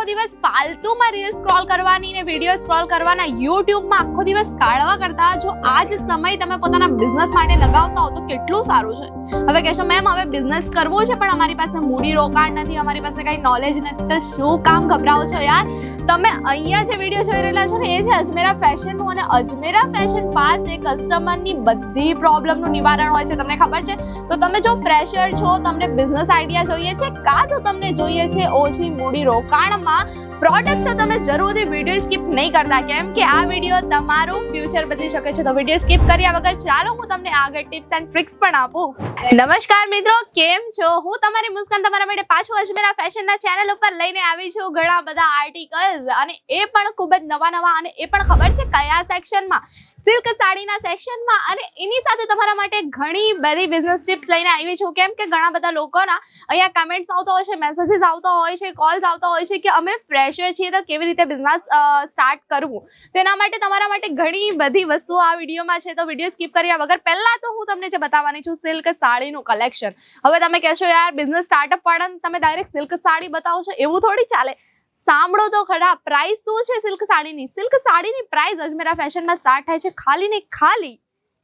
આખો દિવસ ફાલતુમાં reel scroll કરવાની ને વીડિયો સ્ક્રોલ કરવાના યુટ્યુબમાં આખો દિવસ કાઢવા કરતા જો આ જ સમય તમે પોતાના બિઝનેસ માટે લગાવતા હો તો કેટલું સારું છે. હવે કહેશો મેમ હવે બિઝનેસ કરવો છે, પણ અમારી પાસે મૂડી રોકાણ નથી, અમારી પાસે કંઈ નોલેજ નથી. તો શું કામ ગભરાવો છો યાર? તમે અહીંયા જે વીડિયો જોઈ રહેલા છો ને, એ છે અજમેરા ફેશનનું અને અજમેરા ફેશન પાસે કસ્ટમરની બધી પ્રોબ્લેમનું નિવારણ હોય છે, તમને ખબર છે? તો તમે જો ફ્રેશર છો, તમને બિઝનેસ આઈડિયા જોઈએ છે, કાં તો તમને જોઈએ છે ઓછી મૂડી રોકાણમાં પ્રોડક્ટ તો તમે જરૂરથી વીડિયો સ્કીપ નહીં કરતા. કેમ કે આ વીડિયો તમારું ફ્યુચર બદલી શકે છે. તો વીડિયો સ્કીપ કર્યા વગર ચાલો હું તમને આગળ ટિપ્સ એન્ડ ટ્રિક્સ પણ આપું. નમસ્કાર મિત્રો, કેમ છો? હું તમારી મુસ્કાન તમારા માટે પાછું અજમેરા ફેશનના ચેનલ ઉપર લઈને આવી છું. ઘણા બધા આર્ટિકલ્સ અને એ પણ ખૂબ જ નવા નવા અને એ પણ ખબર છે કયા સેક્શનમાં સિલ્ક સાડીના સેક્શનમાં અને એની સાથે તમારા માટે ઘણી બધી બિઝનેસ ટિપ્સ લઈને આવી છું. કેમ કે ઘણા બધા લોકોના અહીંયા કમેન્ટ્સ આવતા હોય છે મેસેજીસ આવતા હોય છે કોલ્સ આવતા હોય છે કે અમે ફ્રેશર છીએ તો કેવી રીતે બિઝનેસ સ્ટાર્ટ કરવું. તો એના માટે તમારા માટે ઘણી બધી વસ્તુઓ આ વિડીયોમાં છે તો વીડિયો સ્કીપ કર્યા વગર પહેલાં તો હું તમને જે બતાવવાની છું સિલ્ક સાડીનું કલેક્શન હવે તમે કહેશો, યાર બિઝનેસ સ્ટાર્ટઅપ વાળાને તમે ડાયરેક્ટ સિલ્ક સાડી બતાવો છો એવું થોડી ચાલે. સાંભળો તો ખરા. પ્રાઇસ શું છે સિલ્ક સાડીની? સિલ્ક સાડીની પ્રાઇસ અજમેરા ફેશનમાં સ્ટાર્ટ થાય છે ખાલી ને ખાલી.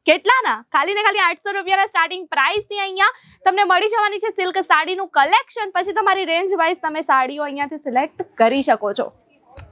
કેટલાના? ખાલી ને ખાલી આઠસો રૂપિયાના સ્ટાર્ટિંગ પ્રાઇસથી અહીંયા તમને મળી જવાની છે સિલ્ક સાડીનું કલેક્શન પછી તમારી રેન્જ વાઇઝ તમે સાડીઓ અહીંયાથી સિલેક્ટ કરી શકો છો.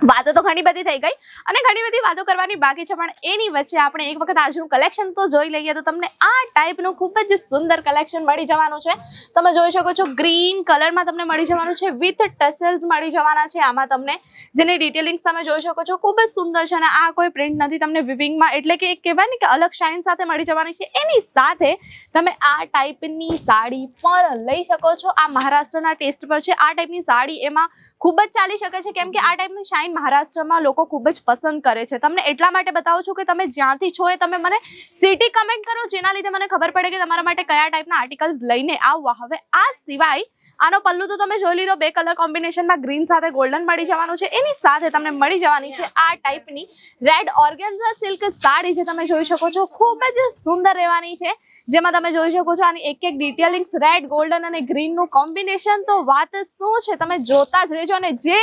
વાતો તો ઘણી બધી થઈ ગઈ અને ઘણી બધી વાતો કરવાની બાકી છે, પણ એની વચ્ચે આપણે એક વખત આજનું કલેક્શન તો જોઈ લઈએ તો તમને આ ટાઈપનું ખૂબ જ સુંદર કલેક્શન મળી જવાનું છે. તમે જોઈ શકો છો ગ્રીન કલરમાં તમને મળી જવાનું છે વિથ ટસેલ્સ મળી જવાના છે આમાં તમને. જેની ડિટેલિંગ્સ તમે જોઈ શકો છો, ખૂબ જ સુંદર છે અને આ કોઈ પ્રિન્ટ નથી, તમને વિવિંગમાં એટલે કે એક કહેવાય ને કે અલગ શાઇન સાથે મળી જવાની છે. એની સાથે તમે આ ટાઈપની સાડી પણ લઈ શકો છો. આ મહારાષ્ટ્રના ટેસ્ટ પર છે. આ ટાઈપની સાડી એમાં ખૂબ જ ચાલી શકે છે, કેમ કે આ ટાઈપની શાઇન મહારાષ્ટ્રમાં લોકો ખૂબ જ પસંદ કરે છે. તમને એટલા માટે બતાવું છું કે તમે જ્યાંથી છો એ તમે મને સિટી કમેન્ટ કરો, જેના લીધે મને ખબર પડે કે તમારા માટે કયા ટાઈપના આર્ટિકલ્સ લઈને આવવા હવે આ સિવાય આનો પલ્લુ તો તમે જોઈ લીધો, બે કલર કોમ્બિનેશનમાં ગ્રીન સાથે ગોલ્ડન મળી જવાનું છે. એની સાથે તમને મળી જવાની છે આ ટાઈપની રેડ ઓર્ગેન્ઝા સિલ્ક સાડી જે તમે જોઈ શકો છો. ખૂબ જ સુંદર રહેવાની છે. જેમાં તમે જોઈ શકો છો આની એક એક ડિટેલિંગ્સ રેડ ગોલ્ડન અને ગ્રીનનું કોમ્બિનેશન તો વાત શું છે? તમે જોતા જ રહેજો અને જે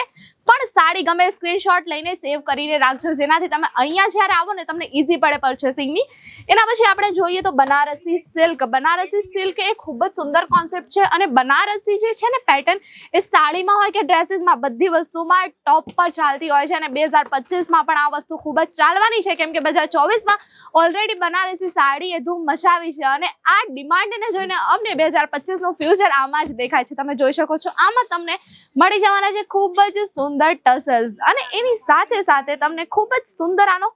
પણ સાડી ગમે સ્ક્રીનશોટ લઈને સેવ કરીને રાખજો. જેનાથી તમે અહીંયા જ્યારે આવો ને તમને ઇઝી પડે પરચેસિંગની એના પછી આપણે જોઈએ તો બનારસી સિલ્ક બનારસી સિલ્ક એ ખૂબ જ સુંદર કોન્સેપ્ટ છે અને બનારસી જે છે ને પેટર્ન એ સાડીમાં હોય કે ડ્રેસીસમાં બધી વસ્તુમાં ટોપ પર ચાલતી હોય છે અને બે હજાર પચીસમાં પણ આ વસ્તુ ખૂબ જ ચાલવાની છે. કેમ કે બે હજાર ચોવીસમાં ઓલરેડી બનારસી સાડી એ ધૂમ મચાવી છે અને આ ડિમાન્ડને જોઈને અમને બે હજાર પચીસનું ફ્યુચર આમાં જ દેખાય છે. તમે જોઈ શકો છો. આમાં તમને મળી જવાના છે ખૂબ જ સુંદર ટસલ્સ. અને એની સાથે સાથે તમને ખૂબ જ સુંદર આનો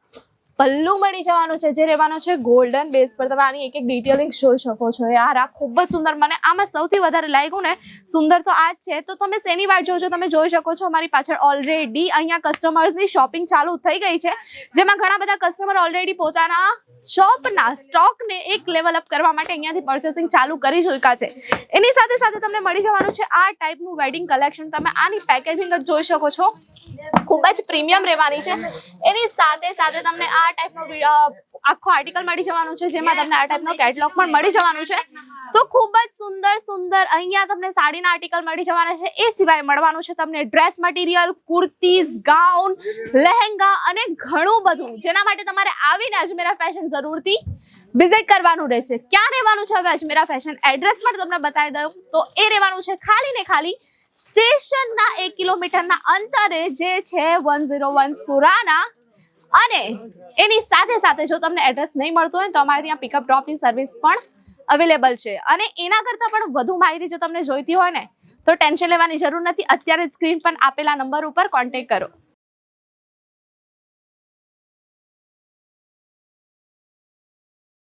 પલ્લુ મળી જવાનું છે, જે રહેવાનો છે ગોલ્ડન બેઝ પર. તમે આની એક એક ડિટેલિંગ જોઈ શકો છો. યાર આ ખૂબ જ સુંદર. મને આમાં સૌથી વધારે લાગ્યું ને, સુંદર તો આ જ છે. તો તમે શેની વાત જોજો તમે જોઈ શકો છો મારી પાછળ ઓલરેડી અહીંયા કસ્ટમર્સની શોપિંગ ચાલુ થઈ ગઈ છે, જેમાં ઘણા બધા કસ્ટમર ઓલરેડી પોતાના શોપના સ્ટોકને એક લેવલ અપ કરવા માટે અહીંયાથી પરચેસિંગ ચાલુ કરી ચૂક્યા છે. એની સાથે સાથે તમને મળી જવાનું છે આ ટાઈપનું વેડિંગ કલેક્શન તમે આની પેકેજિંગ જ જોઈ શકો છો. ખૂબ જ પ્રીમિયમ રહેવાની છે. એની સાથે સાથે તમને આ ટાઈપનો આખો આર્ટિકલ મળી જવાનું છે, જેમાં તમને આ ટાઈપનો કેટલોગ પણ મળી જવાનું છે. તો ખૂબ જ સુંદર સુંદર અહીંયા તમને સાડીના આર્ટિકલ મળી જવાના છે. એ સિવાય મળવાનું છે તમને dress material kurtis gown lehenga અને ઘણું બધું. જેના માટે તમારે આવીને અજમેરા ફેશન જરૂરથી વિઝિટ કરવાનું રહેશે. ક્યાં રહેવાનું છે હવે અજમેરા ફેશન એડ્રેસ પણ તમને બતાવી દઉં. તો એ રહેવાનું છે ખાલી ને ખાલી સ્ટેશનના એક કિલોમીટરના અંતરે, જે છે વન ઝીરો વન સુરાના અને એની સાથે સાથે જો તમને એડ્રેસ નહીં મળતું હોય તો અમારે ત્યાં પિકઅપ ડ્રોપની સર્વિસ પણ અવેલેબલ છે. અને એના કરતાં પણ વધુ માહિતી જો તમને જોઈતી હોય ને, તો ટેન્શન લેવાની જરૂર નથી. અત્યારે સ્ક્રીન પર આપેલા નંબર ઉપર કોન્ટેક કરો.